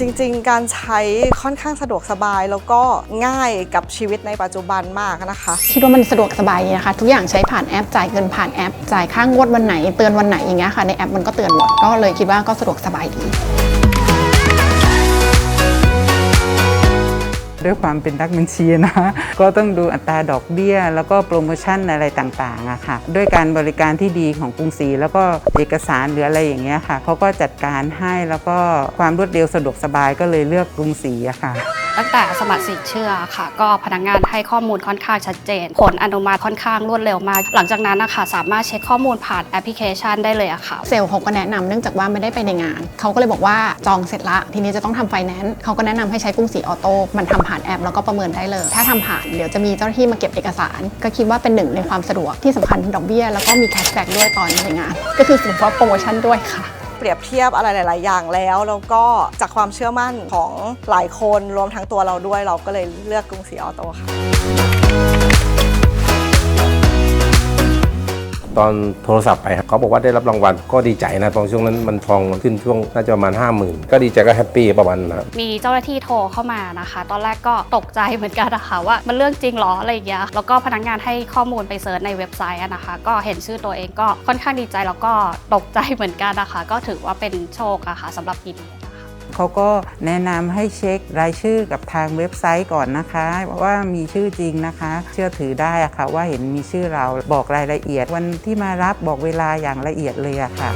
จริงๆ การใช้ค่อนข้างสะดวกสบายแล้วก็ง่ายกับชีวิตในปัจจุบันมากนะคะ คิดว่ามันสะดวกสบายดีนะคะ ทุกอย่างใช้ผ่านแอปจ่ายเงินผ่านแอป จ่ายค่างวดวันไหน เตือนวันไหนอย่างเงี้ยค่ะในแอปมันก็เตือนหมดก็เลยคิดว่าก็สะดวกสบายดี ด้วยความเป็นนักบัญชีนะ ก็ต้องดูอัตราดอกเบี้ย แล้วก็โปรโมชั่นอะไรต่างๆอะค่ะ ด้วยการบริการที่ดีของกรุงศรีแล้วก็เอกสารหรืออะไรอย่างเงี้ยค่ะเขาก็จัดการให้แล้วก็ความรวดเร็วสะดวกสบายก็เลยเลือกกรุงศรีอะค่ะ ตั้งแต่สมัครสินเชื่อค่ะ ก็พนักงานให้ข้อมูลค่อนข้างชัดเจน ผลอนุมัติค่อนข้างรวดเร็วมาก หลังจากนั้นนะคะสามารถเช็คข้อมูลผ่านแอปพลิเคชันได้เลยอะค่ะ เซลล์เขาก็แนะนำเนื่องจากว่าไม่ได้ไปในงาน เขาก็เลยบอกว่าจองเสร็จละทีนี้จะต้องทำไฟแนนซ์เขาก็แนะนำให้ใช้กรุงศรีออโต้มันทำผ่านแอปแล้วก็ประเมินได้เลย ถ้าทำผ่านเดี๋ยวจะมีเจ้าหน้าที่มาเก็บเอกสาร ก็คิดว่าเป็นหนึ่งในความสะดวกที่สำคัญดอกเบี้ยแล้วก็มีแคชแบ็กด้วยตอนในงาน ก็คือสินค้าโปรโมชั่นด้วยค่ะ เปรียบเทียบอะไรหลาย ๆ อย่างแล้ว แล้วก็จากความเชื่อมั่นของหลายคนรวมทั้งตัวเราด้วยเราก็เลยเลือกกรุงศรีออโต้ค่ะ ตอนโทรศัพท์ไปครับเขาบอกว่าได้รับรางวัลก็ดีใจนะตอนช่วงนั้นมันทองมันขึ้นช่วงน่าจะประมาณ 5 0,000 ก็ดีใจก็แฮปปี้ประมาณนะครับมีเจ้าหน้าที่โทรเข้ามานะคะ ตอนแรกก็ตกใจเหมือนกันนะคะว่ามันเรื่องจริงหรออะไรอย่างเงี้ยแล้วก็พนักงานให้ข้อมูลไปเซิร์ชในเว็บไซต์นะคะ ก็เห็นชื่อตัวเองก็ค่อนข้างดีใจแล้วก็ตกใจเหมือนกันนะคะ ก็ถือว่าเป็นโชคอะค่ะสำหรับปีนี้นะ เขาก็แนะนำให้เช็ครายชื่อกับทางเว็บไซต์ก่อนนะคะว่ามีชื่อจริงนะคะ เชื่อถือได้อะค่ะว่าเห็นมีชื่อเราบอกรายละเอียดวันที่มารับบอกเวลาอย่างละเอียดเลยอะค่ะ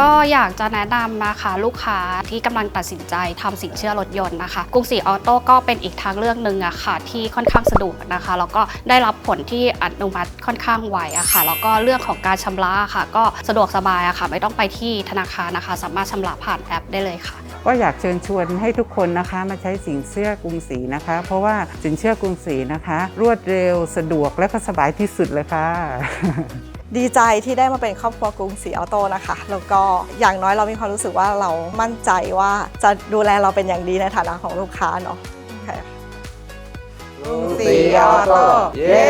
ก็อยากจะแนะนำนะคะลูกค้าที่กำลังตัดสินใจทำสินเชื่อรถยนต์นะคะกรุงศรีออโต้ก็เป็นอีกทางเลือกหนึ่งอะค่ะที่ค่อนข้างสะดวกนะคะแล้วก็ได้รับผลที่อนุมัติค่อนข้างไวอะค่ะแล้วก็เรื่องของการชำระค่ะ ก็สะดวกสบายอะค่ะ ไม่ต้องไปที่ธนาคารนะคะ สามารถชำระผ่านแอปได้เลยค่ะ ก็อยากเชิญชวนให้ทุกคนนะคะมาใช้สินเชื่อกรุงศรีนะคะ เพราะว่าสินเชื่อกรุงศรีนะคะ รวดเร็วสะดวกและก็สบายที่สุดเลยค่ะ ดีใจที่ได้มาเป็นครอบครัวกรุงศรีออโต้นะคะ แล้วก็อย่างน้อยเรามีความรู้สึกว่าเรามั่นใจว่าจะดูแลเราเป็นอย่างดีในฐานะของลูกค้าเนาะกรุงศรีออโต้เย้